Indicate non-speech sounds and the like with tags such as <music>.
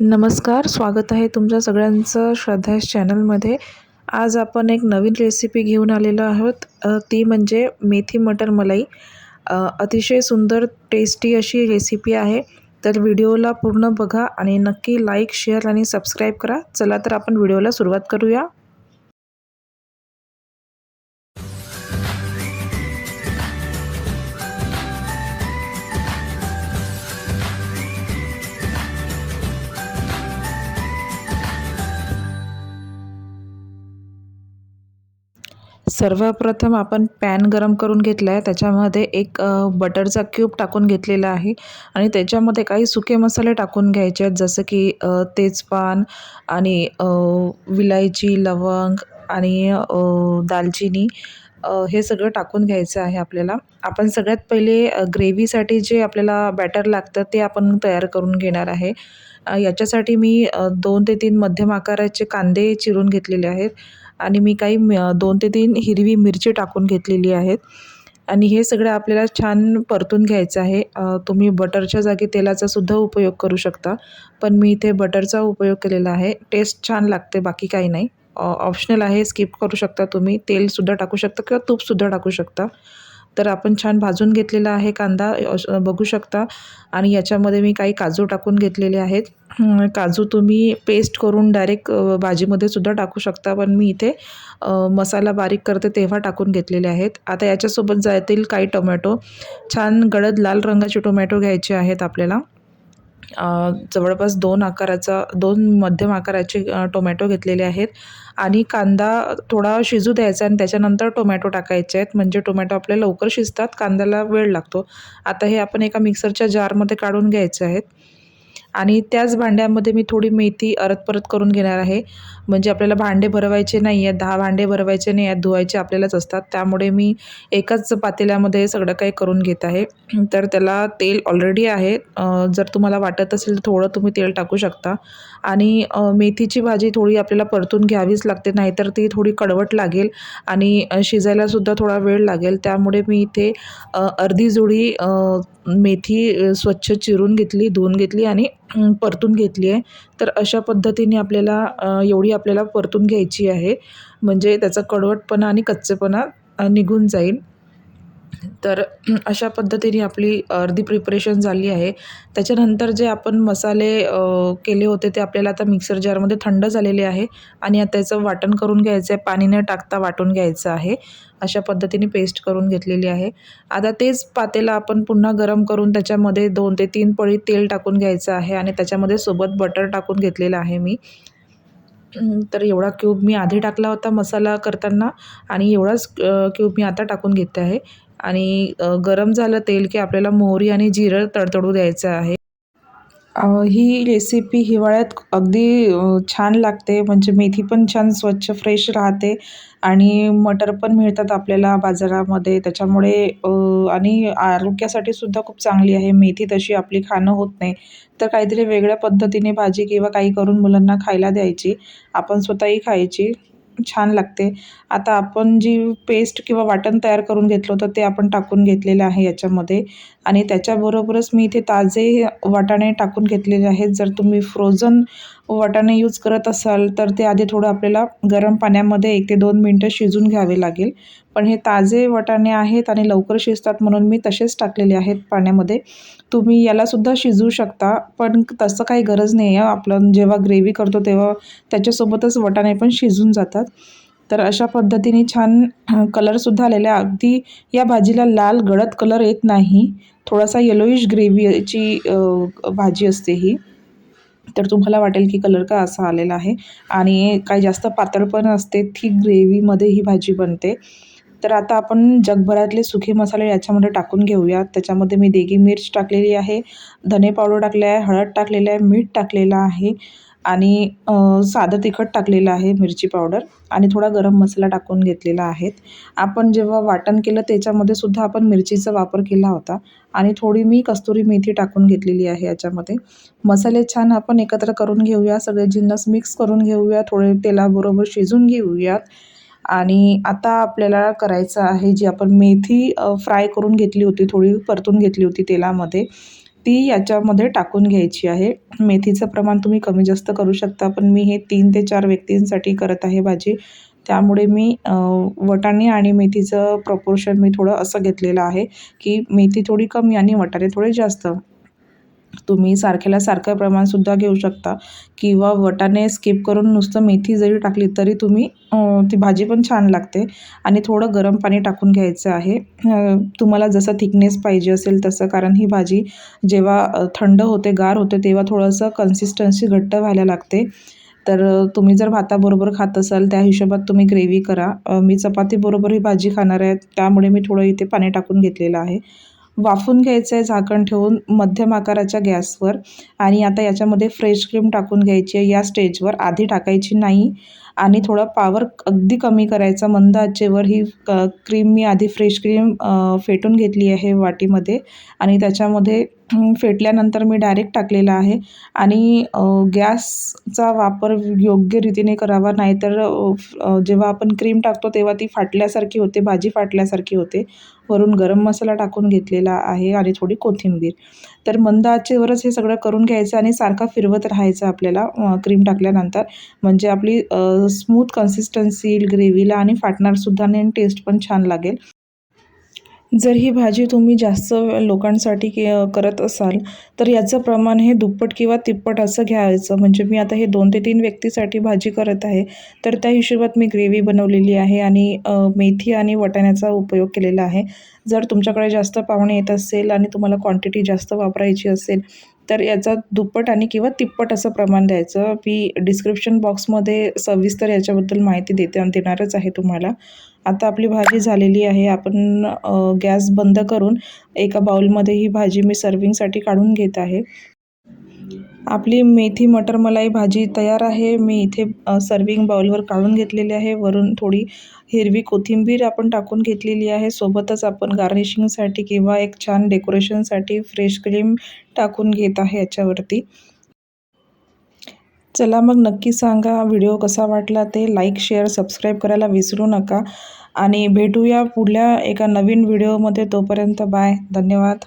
नमस्कार स्वागत आहे तुमच्या सगळ्यांचं श्रद्धास चॅनलमध्ये. आज आपण एक नवीन रेसिपी घेऊन आलेलो आहोत. ती म्हणजे मेथी मटर मलाई. अतिशय सुंदर टेस्टी अशी रेसिपी आहे. तर व्हिडिओला पूर्ण बघा आणि नक्की लाईक शेअर आणि सबस्क्राईब करा. चला तर आपण व्हिडिओला सुरुवात करूया. सर्वप्रथम आपण पॅन गरम करून घेतला आहे त्याच्यामध्ये एक बटरचा क्यूब टाकून घेतलेला आहे. आणि त्याच्यामध्ये काही सुके मसाले टाकून घ्यायचे आहेत. जसं की तेजपान आणि विलायची लवंग आणि दालचिनी हे सगळं टाकून घ्यायचं आहे आपल्याला. आपण सगळ्यात पहिले ग्रेव्हीसाठी जे आपल्याला बॅटर लागतं ते आपण तयार करून घेणार आहे. याच्यासाठी मी दोन ते तीन मध्यम आकाराचे कांदे चिरून घेतलेले आहेत. आणि मी काही दोन ते तीन हिरवी मिरची टाकून घेतलेली आहेत. आणि हे सगळं आपल्याला छान परतून घ्यायचं आहे. तुम्ही बटरच्या जागी तेलाचा सुद्धा उपयोग करू शकता. पण मी इथे बटरचा उपयोग केलेला आहे. टेस्ट छान लागते बाकी काही नाही. ऑप्शनल आहे स्किप करू शकता तुम्ही. तेलसुद्धा टाकू शकता किंवा तूपसुद्धा टाकू शकता. तर आपण छान भाजून घेतलेला आहे कांदा बघू शकता. आणि याच्यामध्ये मी काही काजू टाकून घेतलेले आहेत. काजू तुम्ही पेस्ट करून डायरेक्ट भाजीमध्ये सुद्धा टाकू शकता. पण मी इथे मसाला बारीक करते तेव्हा टाकून घेतलेले आहेत. आता याच्यासोबत जातील काही टोमॅटो. छान गडद लाल रंगाचे टोमॅटो घ्यायचे आहेत आपल्याला. जवळपास दोन आकाराचा दोन मध्यम आकाराचे टोमॅटो घेतलेले आहेत. आणि कांदा थोडा शिजू द्यायचा आणि त्याच्यानंतर टोमॅटो टाकायचे आहेत. म्हणजे टोमॅटो आपले लवकर शिजतात कांद्याला वेळ लागतो. आता हे आपण एका मिक्सरच्या जारमध्ये काढून घ्यायचे आहेत. आणि त्याच भांड्यामध्ये मी थोडी मेथी अरत परत करून घेणार आहे. म्हणजे आपल्याला भांडे भरवायचे नाही आहेत दहा भांडे भरवायचे नाही आहेत धुवायचे आपल्यालाच असतात. त्यामुळे मी एकाच पातेल्यामध्ये सगळं काही करून घेत आहे. तर त्याला तेल ऑलरेडी आहे. जर तुम्हाला वाटत असेल तर थोडं तुम्ही तेल टाकू शकता. आणि मेथीची भाजी थोडी आपल्याला परतून घ्यावीच लागते नाहीतर ती थोडी कडवट लागेल आणि शिजायलासुद्धा थोडा वेळ लागेल. त्यामुळे मी इथे अर्धी जुडी मेथी स्वच्छ चिरून घेतली धुवून घेतली आणि परतून घेतली आहे. तर अशा पद्धतीने आपल्याला एवढी आपल्याला परतून घ्यायची आहे. म्हणजे त्याचा कडवटपणा आणि कच्चेपणा निघून जाईल. तर <clears throat> अशा पद्धतीने आपली अर्धी प्रिपरेशन झाली आहे. त्याच्यानंतर जे आपण मसाले केले होते ते आपल्याला आता मिक्सर जारमध्ये थंड झालेले आहे आणि आता त्याचं वाटण करून घ्यायचं आहे पाणी न टाकता वाटून घ्यायचं आहे. अशा पद्धतीने पेस्ट करून घेतलेली आहे. आता तेच पातेला आपण पुन्हा गरम करून त्याच्यामध्ये दोन ते तीन पळी तेल टाकून घ्यायचं आहे आणि त्याच्यामध्ये सोबत बटर टाकून घेतलेलं आहे मी. <clears throat> तर एवढा क्यूब मी आधी टाकला होता मसाला करताना आणि एवढाच क्यूब मी आता टाकून घेते आहे. आणि गरम झालं तेल की आपल्याला मोहरी आणि जिरं तडतडू द्यायचं आहे. ही रेसिपी हिवाळ्यात अगदी छान लागते. म्हणजे मेथी पण छान स्वच्छ फ्रेश राहते आणि मटर पण मिळतात आपल्याला बाजारामध्ये. त्याच्यामुळे आणि आरोग्यासाठी सुद्धा खूप चांगली आहे. मेथी तशी आपली खाणं होत नाही. तर काहीतरी वेगळ्या पद्धतीने भाजी किंवा काही करून मुलांना खायला द्यायची. आपण स्वतःही खायची. छान लागते. आता आपण जी पेस्ट किंवा वाटण तयार करून घेतलं होतं ते आपण टाकून घेतलेलं आहे याच्यामध्ये. आणि त्याच्याबरोबरच मी इथे ताजे वाटाणे टाकून घेतलेले आहेत. जर तुम्ही फ्रोझन वाटाणे यूज करत असाल तर ते आधी थोडं आपल्याला गरम पाण्यामध्ये एक ते दोन मिनटं शिजून घ्यावे लागेल. पण हे ताजे वाटाणे आहेत आणि लवकर शिजतात म्हणून मी तसेच टाकलेले आहेत पाण्यामध्ये. तुम्ही यालासुद्धा शिजवू शकता पण तसं काही गरज नाही आहे आपण जेव्हा ग्रेव्ही करतो तेव्हा त्याच्यासोबतच वाटाणे पण शिजून जातात. तर अशा पद्धतीने छान कलरसुद्धा आलेला आहे. अगदी या भाजीला लाल गडद कलर येत नाही. थोडासा येलोइश ग्रेव्हीची भाजी असते ही. तर तुम्हाला वाटेल की कलर का असा आलेला आहे. आणि काही जास्त पातळ पण असते थिक ग्रेव्हीमध्ये ही भाजी बनते. तर आता आपण जगभरातले सुखे मसाले याच्यामध्ये टाकून घेऊयात त्याच्यामध्ये मी देगी मिर्च टाकलेली आहे धने पावडर टाकले आहे हळद टाकलेलं आहे मीठ टाकलेलं आहे. आणि साधं तिखट टाकलेलं आहे मिरची पावडर आणि थोडा गरम मसाला टाकून घेतलेला आहे आपण जेव्हा वाटण केलं त्याच्यामध्ये सुद्धा आपण मिरचीचा वापर केला होता आणि थोडी मी कस्तुरी मेथी टाकून घेतलेली आहे याच्यामध्ये. मसाले छान आपण एकत्र करून घेऊया सगळे जिन्नस मिक्स करून घेऊया थोडे तेलाबरोबर शिजून घेऊयात. आणि आता आपल्याला करायचं आहे जी आपण मेथी फ्राय करून घेतली होती थोडी परतून घेतली होती तेलामध्ये ती याच्यामध्ये टाकून घ्यायची आहे. मेथीचं प्रमाण तुम्ही कमी जास्त करू शकता पण मी हे तीन ते चार व्यक्तींसाठी करत आहे भाजी. त्यामुळे मी वटाणे आणि मेथीचं प्रपोर्शन मी थोडं असं घेतलेलं आहे की मेथी थोडी कमी आणि वटाणे थोडे जास्त. तुम्ही सारख्याला सारखं प्रमाणसुद्धा घेऊ शकता. किंवा वटाने स्किप करून नुसतं मेथी जरी टाकली तरी तुम्ही ती भाजी पण छान लागते. आणि थोडं गरम पाणी टाकून घ्यायचं आहे. तुम्हाला जसं थिकनेस पाहिजे असेल तसं कारण ही भाजी जेव्हा थंड होते गार होते तेव्हा थोडंसं कन्सिस्टन्सी घट्ट व्हायला लागते. तर तुम्ही जर भाताबरोबर खात असाल त्या हिशोबात तुम्ही ग्रेव्ही करा. मी चपातीबरोबर ही भाजी खाणार आहे त्यामुळे मी थोडं इथे पाणी टाकून घेतलेलं आहे. वाफून घ्यायचं आहे झाकण ठेवून मध्यम आकाराच्या गॅसवर आणि आता याच्यामध्ये फ्रेश क्रीम टाकून घ्यायची आहे. या स्टेजवर आधी टाकायची नाही. आणि थोडा पावर अगदी कमी करायचा. मंद आचेवर ही क क्रीम मी आधी फ्रेश क्रीम फेटून घेतली आहे वाटीमध्ये. आणि त्याच्यामध्ये फेटल्यानंतर मी डायरेक्ट टाकलेला आहे. आणि गॅसचा वापर योग्य रीतीने करावा. नाहीतर जेव्हा आपण क्रीम टाकतो तेव्हा ती फाटल्यासारखी होते भाजी फाटल्यासारखी होते. वरून गरम मसाला टाकून घेतलेला आहे आणि थोडी कोथिंबीर. तर मंद आचेवरच हे सगळं करून घ्यायचं आणि सारखा फिरवत राहायचं आपल्याला क्रीम टाकल्यानंतर. म्हणजे आपली स्मूथ कन्सिस्टन्सी येईल ग्रेव्हीला आणि फाटणारसुद्धा नाही आणि टेस्ट पण छान लागेल. जर ही भाजी तुम्ही जास्त लोकांसाठी के करत असाल तर याचं प्रमाण हे दुप्पट किंवा तिप्पट असं घ्यायचं. म्हणजे मी आता हे दोन ते तीन व्यक्तीसाठी भाजी करत आहे तर त्या हिशोबात मी ग्रेव्ही बनवलेली आहे आणि मेथी आणि वटाण्याचा उपयोग केलेला आहे. जर तुमच्याकडे जास्त पाहुणे येत असेल आणि तुम्हाला क्वांटिटी जास्त वापरायची असेल तर याचा दुप्पट आणि किंवा तिप्पट असं प्रमाण द्यायचं. मी डिस्क्रिप्शन बॉक्समध्ये सविस्तर याच्याबद्दल माहिती देते देणारच आहे तुम्हाला. आता आपली भाजी झालेली आहे. आपण गॅस बंद करून एका बाउलमध्ये ही भाजी मी सर्विंगसाठी काढून घेत आहे. आपली मेथी मटर मलाई भाजी तयार आहे. मी इथे सर्विंग बाउलवर काढून घेतलेली आहे. वरून थोडी हिरवी कोथिंबीर आपण टाकून घेतलेली आहे. सोबतच आपण गार्निशिंगसाठी किंवा एक छान डेकोरेशनसाठी फ्रेश क्रीम टाकून घेत आहे याच्यावरती. चला मग नक्की सांगा व्हिडिओ कसा वाटला ते. लाईक शेअर सबस्क्राईब करायला विसरू नका. आणि भेटूया पुढल्या एका नवीन व्हिडिओमध्ये. तोपर्यंत बाय धन्यवाद.